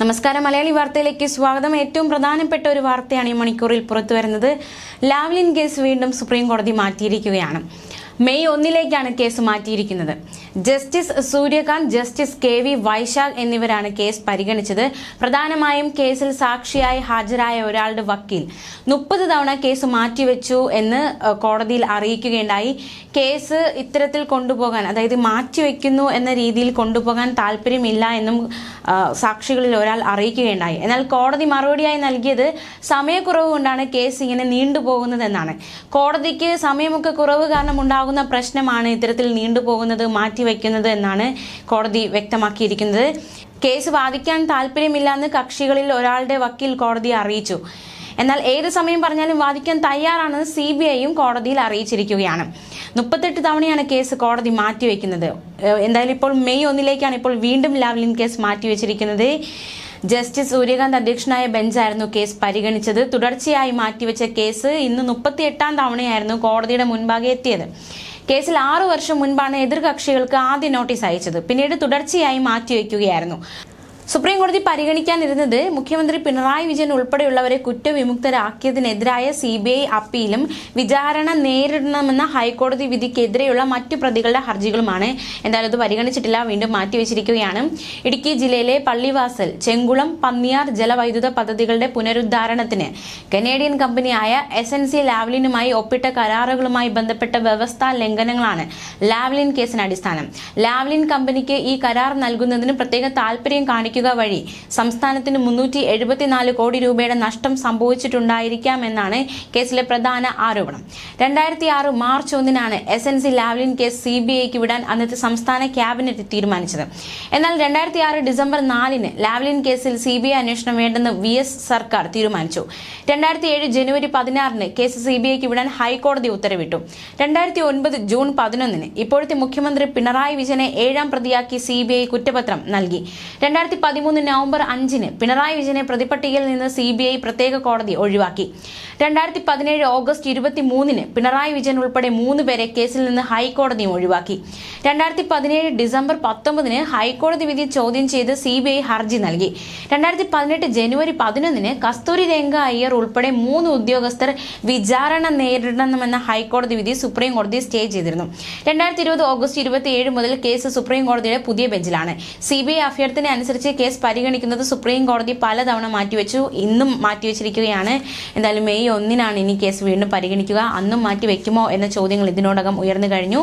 നമസ്കാരം. മലയാളി വാർത്തയിലേക്ക് സ്വാഗതം. ഏറ്റവും പ്രധാനപ്പെട്ട ഒരു വാർത്തയാണ് ഈ മണിക്കൂറിൽ പുറത്തു വരുന്നത്. ലാവ്ലിൻ കേസ് വീണ്ടും സുപ്രീം കോടതി മാറ്റിയിരിക്കുകയാണ്. മെയ് ഒന്നിലേക്കാണ് case മാറ്റിയിരിക്കുന്നത്. Justice Suryakant justice K V Vaishakh എന്നിവരാണ് കേസ് പരിഗണിച്ചത്. പ്രധാനമായും കേസിൽ സാക്ഷിയായി ഹാജരായ ഒരാളുടെ വക്കീൽ. മുപ്പത് തവണ കേസ് മാറ്റിവെച്ചു എന്ന് കോടതിയിൽ അറിയിക്കുകയുണ്ടായി. കേസ് ഇത്തരത്തിൽ കൊണ്ടുപോകാൻ അതായത് മാറ്റിവെക്കുന്നു എന്ന രീതിയിൽ കൊണ്ടുപോകാൻ താല്പര്യമില്ല എന്നും സാക്ഷികളിൽ ഒരാൾ അറിയിക്കുകയുണ്ടായി. എന്നാൽ കോടതി മറുപടിയായി നൽകിയത് സമയക്കുറവ് കൊണ്ടാണ് കേസ് ഇങ്ങനെ നീണ്ടുപോകുന്നതെന്നാണ്. കോടതിക്ക് സമയമൊക്കെ കുറവ് കാരണം ഉണ്ടാകുന്ന പ്രശ്നമാണ് ഇത്തരത്തിൽ നീണ്ടുപോകുന്നത് മാറ്റിവെക്കുന്നത് എന്നാണ് കോടതി വ്യക്തമാക്കിയിരിക്കുന്നത്. കേസ് വാദിക്കാൻ താല്പര്യമില്ലെന്ന് കക്ഷികളിൽ ഒരാളുടെ വക്കീൽ കോടതി അറിയിച്ചു. എന്നാൽ ഏത് സമയം പറഞ്ഞാലും വാദിക്കാൻ തയ്യാറാണെന്ന് സി ബി ഐയും കോടതിയിൽ അറിയിച്ചിരിക്കുകയാണ്. മുപ്പത്തെട്ട് തവണയാണ് കേസ് കോടതി മാറ്റിവെക്കുന്നത്. എന്തായാലും ഇപ്പോൾ മെയ് ഒന്നിലേക്കാണ് ഇപ്പോൾ വീണ്ടും ലാവ്ലിൻ കേസ് മാറ്റിവെച്ചിരിക്കുന്നത്. ജസ്റ്റിസ് സൂര്യകാന്ത് അധ്യക്ഷനായ ബെഞ്ചായിരുന്നു കേസ് പരിഗണിച്ചത്. തുടർച്ചയായി മാറ്റിവെച്ച കേസ് ഇന്ന് മുപ്പത്തി എട്ടാം തവണയായിരുന്നു കോടതിയുടെ മുൻപാകെ എത്തിയത്. കേസിൽ ആറു വർഷം മുൻപാണ് എതിർകക്ഷികൾക്ക് ആദ്യ നോട്ടീസ് അയച്ചത്. പിന്നീട് തുടർച്ചയായി മാറ്റിവെക്കുകയായിരുന്നു. സുപ്രീം കോടതി പരിഗണിക്കാനിരുന്നത് മുഖ്യമന്ത്രി പിണറായി വിജയൻ ഉൾപ്പെടെയുള്ളവരെ കുറ്റവിമുക്തരാക്കിയതിനെതിരായ സി ബി ഐ അപ്പീലും വിചാരണ നേരിടണമെന്ന ഹൈക്കോടതി വിധിക്കെതിരെയുള്ള മറ്റു പ്രതികളുടെ ഹർജികളുമാണ്. എന്തായാലും ഇത് പരിഗണിച്ചിട്ടില്ല. വീണ്ടും മാറ്റിവെച്ചിരിക്കുകയാണ്. ഇടുക്കി ജില്ലയിലെ പള്ളിവാസൽ ചെങ്കുളം പന്നിയാർ ജലവൈദ്യുത പദ്ധതികളുടെ പുനരുദ്ധാരണത്തിന് കനേഡിയൻ കമ്പനിയായ എസ് എൻ സി ലാവ്ലിനുമായി ഒപ്പിട്ട കരാറുകളുമായി ബന്ധപ്പെട്ട വ്യവസ്ഥാ ലംഘനങ്ങളാണ് ലാവ്ലിൻ കേസിന് അടിസ്ഥാനം. ലാവ്ലിൻ കമ്പനിക്ക് ഈ കരാർ നൽകുന്നതിന് പ്രത്യേക താല്പര്യം കാണിക്കുക വഴി സംസ്ഥാനത്തിന് മുന്നൂറ്റി എഴുപത്തിനാല് കോടി രൂപയുടെ നഷ്ടം സംഭവിച്ചിട്ടുണ്ടായിരിക്കാം എന്നാണ് കേസിലെ പ്രധാന ആരോപണം. രണ്ടായിരത്തി ആറ് മാർച്ച് ഒന്നിനാണ് S N C Lavalin case C B ഐക്ക് വിടാൻ അന്നത്തെ സംസ്ഥാന ക്യാബിനറ്റ് തീരുമാനിച്ചത്. എന്നാൽ രണ്ടായിരത്തി ആറ് ഡിസംബർ നാലിന് ലാവ്ലിൻ കേസിൽ സി ബി ഐ അന്വേഷണം വേണ്ടെന്ന് വി എസ് സർക്കാർ തീരുമാനിച്ചു. രണ്ടായിരത്തി ഏഴ് ജനുവരി പതിനാറിന് കേസ് സി ബി ഐക്ക് വിടാൻ ഹൈക്കോടതി ഉത്തരവിട്ടു. രണ്ടായിരത്തി ഒൻപത് ജൂൺ പതിനൊന്നിന് ഇപ്പോഴത്തെ മുഖ്യമന്ത്രി പിണറായി വിജയനെ ഏഴാം പ്രതിയാക്കി സി ബി ഐ കുറ്റപത്രം നൽകി. രണ്ടായിരത്തി പതിമൂന്ന് നവംബർ അഞ്ചിന് പിണറായി വിജയനെ പ്രതിപട്ടികയിൽ നിന്ന് സി ബി ഐ പ്രത്യേക കോടതി ഒഴിവാക്കി. രണ്ടായിരത്തി പതിനേഴ് ഓഗസ്റ്റ് ഇരുപത്തി മൂന്നിന് പിണറായി വിജയൻ ഉൾപ്പെടെ മൂന്ന് പേരെ കേസിൽ നിന്ന് ഹൈക്കോടതിയും ഒഴിവാക്കി. രണ്ടായിരത്തി പതിനേഴ് ഡിസംബർ പത്തൊമ്പതിന് ഹൈക്കോടതി വിധി ചോദ്യം ചെയ്ത് സി ബി ഐ ഹർജി നൽകി. രണ്ടായിരത്തി പതിനെട്ട് ജനുവരി പതിനൊന്നിന് കസ്തൂരി രംഗ അയ്യർ ഉൾപ്പെടെ മൂന്ന് ഉദ്യോഗസ്ഥർ വിചാരണ നേരിടണമെന്ന ഹൈക്കോടതി വിധി സുപ്രീം കോടതി സ്റ്റേ ചെയ്തിരുന്നു. രണ്ടായിരത്തി ഇരുപത് ഓഗസ്റ്റ് ഇരുപത്തിയേഴ് മുതൽ കേസ് സുപ്രീം കോടതിയുടെ പുതിയ ബെഞ്ചിലാണ്. സി ബി ഐ അഭ്യർത്ഥന അനുസരിച്ച് കേസ് പരിഗണിക്കുന്നത് സുപ്രീം കോടതി പലതവണ മാറ്റിവെച്ചു. ഇന്നും മാറ്റിവെച്ചിരിക്കുകയാണ്. എന്തായാലും മെയ് ഒന്നിനാണ് ഇനി കേസ് വീണ്ടും പരിഗണിക്കുക. അന്നും മാറ്റിവെക്കുമോ എന്ന ചോദ്യങ്ങൾ ഇതിനോടകം ഉയർന്നു കഴിഞ്ഞു.